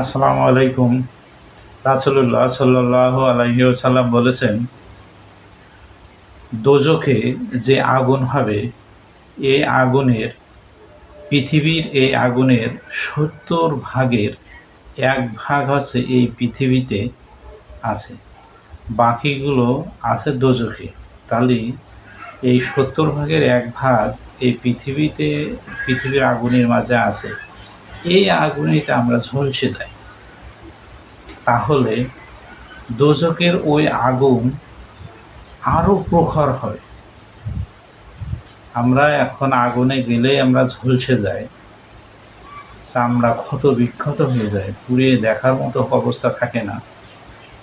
আসসালামু আলাইকুম। রাসুল্লাহ সাল্লাহ আলাইহি সাল্লাম বলেছেন, দোজখে যে আগুন হবে, এ আগুনের, পৃথিবীর এই আগুনের সত্তর ভাগের এক ভাগ আছে এই পৃথিবীতে আছে। বাকিগুলো আছে দোজখে। তাহলে এই সত্তর ভাগের এক ভাগ এই পৃথিবীতে, পৃথিবীর আগুনের মাঝে আছে। এই আগুনেতে আমরা ঝলসে যাই। তাহলে দোজকের ওই আগুন আরও প্রখর হবে আমরা এখন আগুনে গেলেই আমরা ঝলসে যাই। চামড়া ক্ষত বিক্ষত হয়ে যায় পুড়িয়ে দেখার মতো অবস্থা থাকে না।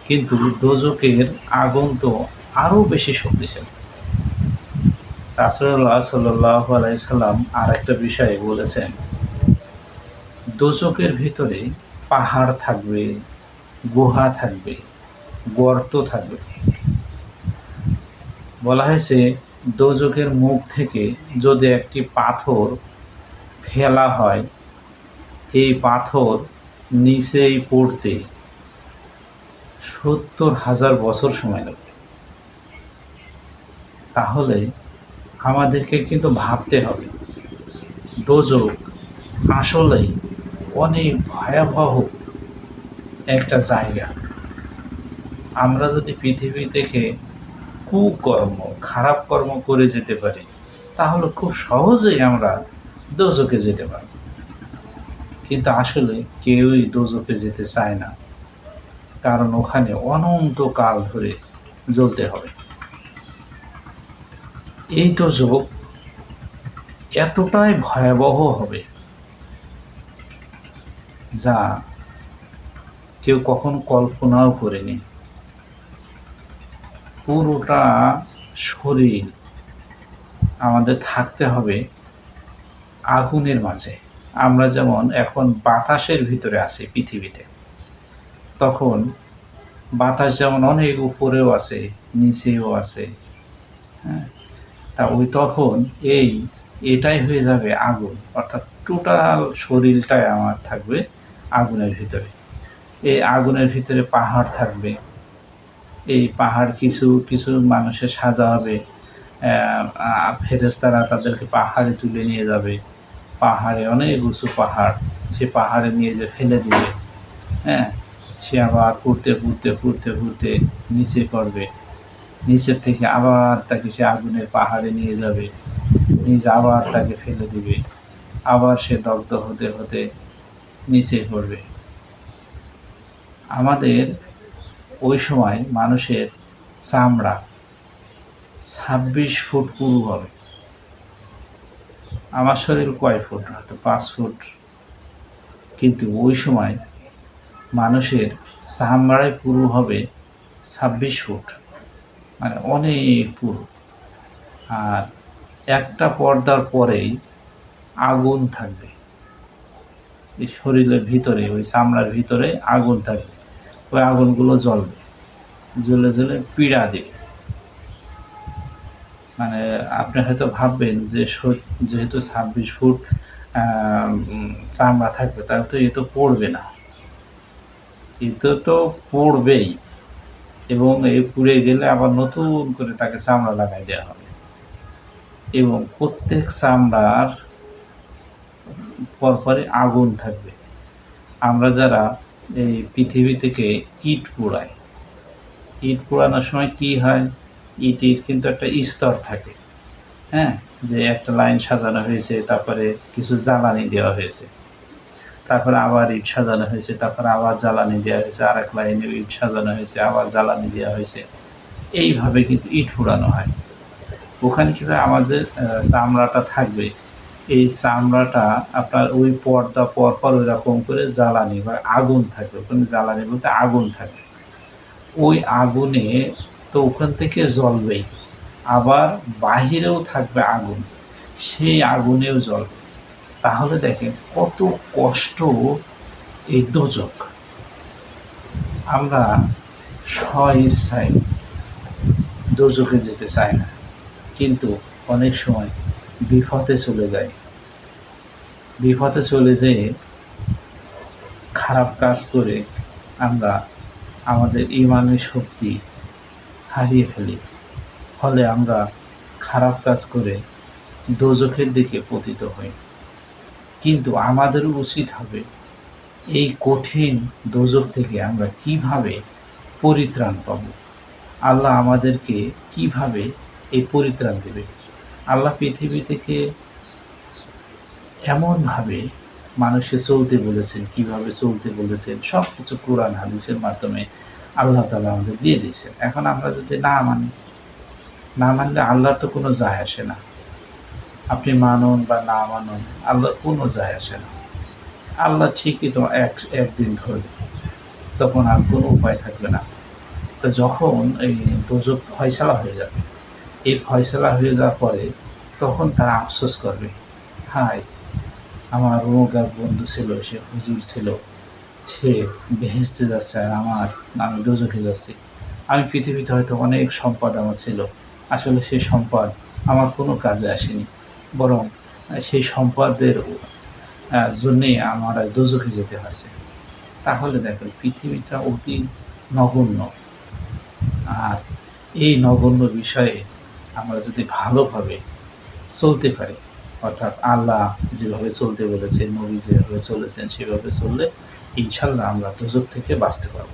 কিন্তু দোজকের আগুন তো আরও বেশি শক্তিশালী। রাসুল্লাহ সাল্লাহ আলাইসাল্লাম আর একটা বিষয়ে বলেছেন দোজকের ভিতরে পাহাড় থাকবে, গুহা থাকবে, গর্ত থাকবে। বলা হয়েছে দোজকের মুখ থেকে যদি একটি পাথর ফেলা হয়, এই পাথর নিচেই পড়তে সত্তর হাজার বছর সময় লাগবে। তাহলে আমাদেরকে কিন্তু ভাবতে হবে দোজক আসলেই অনেক ভয়াবহ একটা জায়গা। আমরা যদি পৃথিবী থেকে কুকর্ম, খারাপ কর্ম করে যেতে পারি, তাহলে খুব সহজেই আমরা দোজকে যেতে পারি কিন্তু আসলে কেউই দোজকে যেতে চায় না। কারণ ওখানে অনন্তকাল ধরে জ্বলতে হবে। এই দোজক এতটাই ভয়াবহ হবে যা কেউ কখন কল্পনাও করেনি। পুরোটা শরীর আমাদের থাকতে হবে আগুনের মাঝে। আমরা যেমন এখন বাতাসের ভিতরে আছি পৃথিবীতে, তখন বাতাস যেমন অনেক উপরেও আছে, নিচেও আছে হ্যাঁ? তা ওই তখন এই এটাই হয়ে যাবে আগুন, অর্থাৎ টোটাল শরীরটাই আমার থাকবে আগুনের ভিতরে। এই আগুনের ভিতরে পাহাড় থাকবে। এই পাহাড় কিছু কিছু মানুষের সাজা হবে ফেরেস্তারা তাদেরকে পাহাড়ে তুলে নিয়ে যাবে। পাহাড়ে অনেক উঁচু পাহাড়। সে পাহাড়ে নিয়ে যে ফেলে দিবে। হ্যাঁ? সে আবার ঘুরতে ঘুরতে পুড়তে ঘুরতে নিচে করবে নিচের থেকে আবার তাকে সে আগুনের পাহাড়ে নিয়ে যাবে। নিজ আবার তাকে ফেলে দিবে। আবার সে দগ্ধ হতে হতে নিচে পড়বে। আমাদের ওই সময় মানুষের চামড়া ছাব্বিশ ফুট পুরু হবে। আমার শরীর কয় ফুট? হয়তো পাঁচ ফুট। কিন্তু ওই সময় মানুষের চামড়ায় পুরু হবে ছাব্বিশ ফুট। মানে অনেক পুরু। আর একটা পর্দার পরেই আগুন থাকবে। এই শরীরের ভিতরে, ওই চামড়ার ভিতরে আগুন থাকবে ওই আগুনগুলো জ্বলবে, জ্বলে জ্বলে পীড়া দেবে। মানে আপনি হয়তো ভাববেন যে যেহেতু ছাব্বিশ ফুট চামড়া থাকবে, তাহলে তো এ তো পড়বে না। এতে তো তো পড়বেই। এবং এই পুড়ে গেলে আবার নতুন করে তাকে চামড়া লাগাই দেওয়া হবে। এবং প্রত্যেক চামড়ার পরপরে আগুন থাকবে। আমরা যারা এই পৃথিবী থেকে ইট পোড়াই, ইট পোড়ানোর সময় কি হয়? ইটের কিন্তু একটা স্তর থাকে হ্যাঁ? যে একটা লাইন সাজানো হয়েছে, তারপরে কিছু জ্বালানি দেওয়া হয়েছে। তারপরে আবার ইট সাজানো হয়েছে, তারপরে আবার জ্বালানি দেওয়া হয়েছে আর এক লাইনে ইট সাজানো হয়েছে, আবার জ্বালানি দেওয়া হয়েছে। এইভাবে কিন্তু ইট পোড়ানো হয়। ওখানে আমার যে চামড়াটা থাকবে এই চামড়াটা আপনার ওই পর্দা পরপর ওই রকম করে জ্বালানি বা আগুন থাকবে ওখানে জ্বালানি বলতে আগুন থাকে। ওই আগুনে তো ওখান থেকে জ্বলবেই আবার বাহিরেও থাকবে আগুন, সেই আগুনেও জ্বলবে। তাহলে দেখেন কত কষ্ট এই দোজক। আমরা স্ব ইচ্ছায় দোজকে যেতে চাই না, কিন্তু অনেক সময় বিপথে চলে যায়। বিপথে চলে যেয়ে খারাপ কাজ করে আমরা আমাদের ইমানের শক্তি হারিয়ে ফেলি। ফলে আমরা খারাপ কাজ করে দোজখের দিকে পতিত হই। কিন্তু আমাদের উচিত হবে এই কঠিন দোজক থেকে আমরা কীভাবে পরিত্রাণ পাব? আল্লাহ আমাদেরকে কীভাবে এই পরিত্রাণ দেবে? আল্লাহ পৃথিবী থেকে এমনভাবে মানুষকে চলতে বলেছেন, কীভাবে চলতে বলেছেন সব কিছু কোরআন, হাদিসের মাধ্যমে আল্লাহ তালা আমাদের দিয়ে দিয়েছেন। এখন আমরা যদি না মানি, না মানলে আল্লাহর তো কোনো যায় আসে না। আপনি মানুন বা না মানুন, আল্লাহর কোনো যায় আসে না। আল্লাহ ঠিকই তো এক, একদিন ধরবে, তখন আর কোনো উপায় থাকবে না। তো যখন এই দোজক ফয়সালা হয়ে যাবে এই ফয়সালা হয়ে যাওয়ার পরে তখন তারা আফসোস করবে হায় আমার রোগ এক বন্ধু ছিল, সে হুজুর ছিল, সে বেহেস্তে যাচ্ছে আর আমার আমি দোজখে যাচ্ছি। আমি পৃথিবীতে হয়তো অনেক সম্পদ আমার ছিল, আসলে সেই সম্পদ আমার কোনো কাজে আসেনি, বরং সেই সম্পদের জন্যে আমার দোজখে যেতে হয়েছে তাহলে দেখেন পৃথিবীটা অতি নগণ্য। আর এই নগণ্য বিষয়ে আমরা যদি ভালোভাবে চলতে পারি, অর্থাৎ আল্লাহ যেভাবে চলতে বলেছেন, নবী যেভাবে চলেছেন, সেভাবে চললে ইনশাল্লাহ আমরা দুজক থেকে বাঁচতে পারব।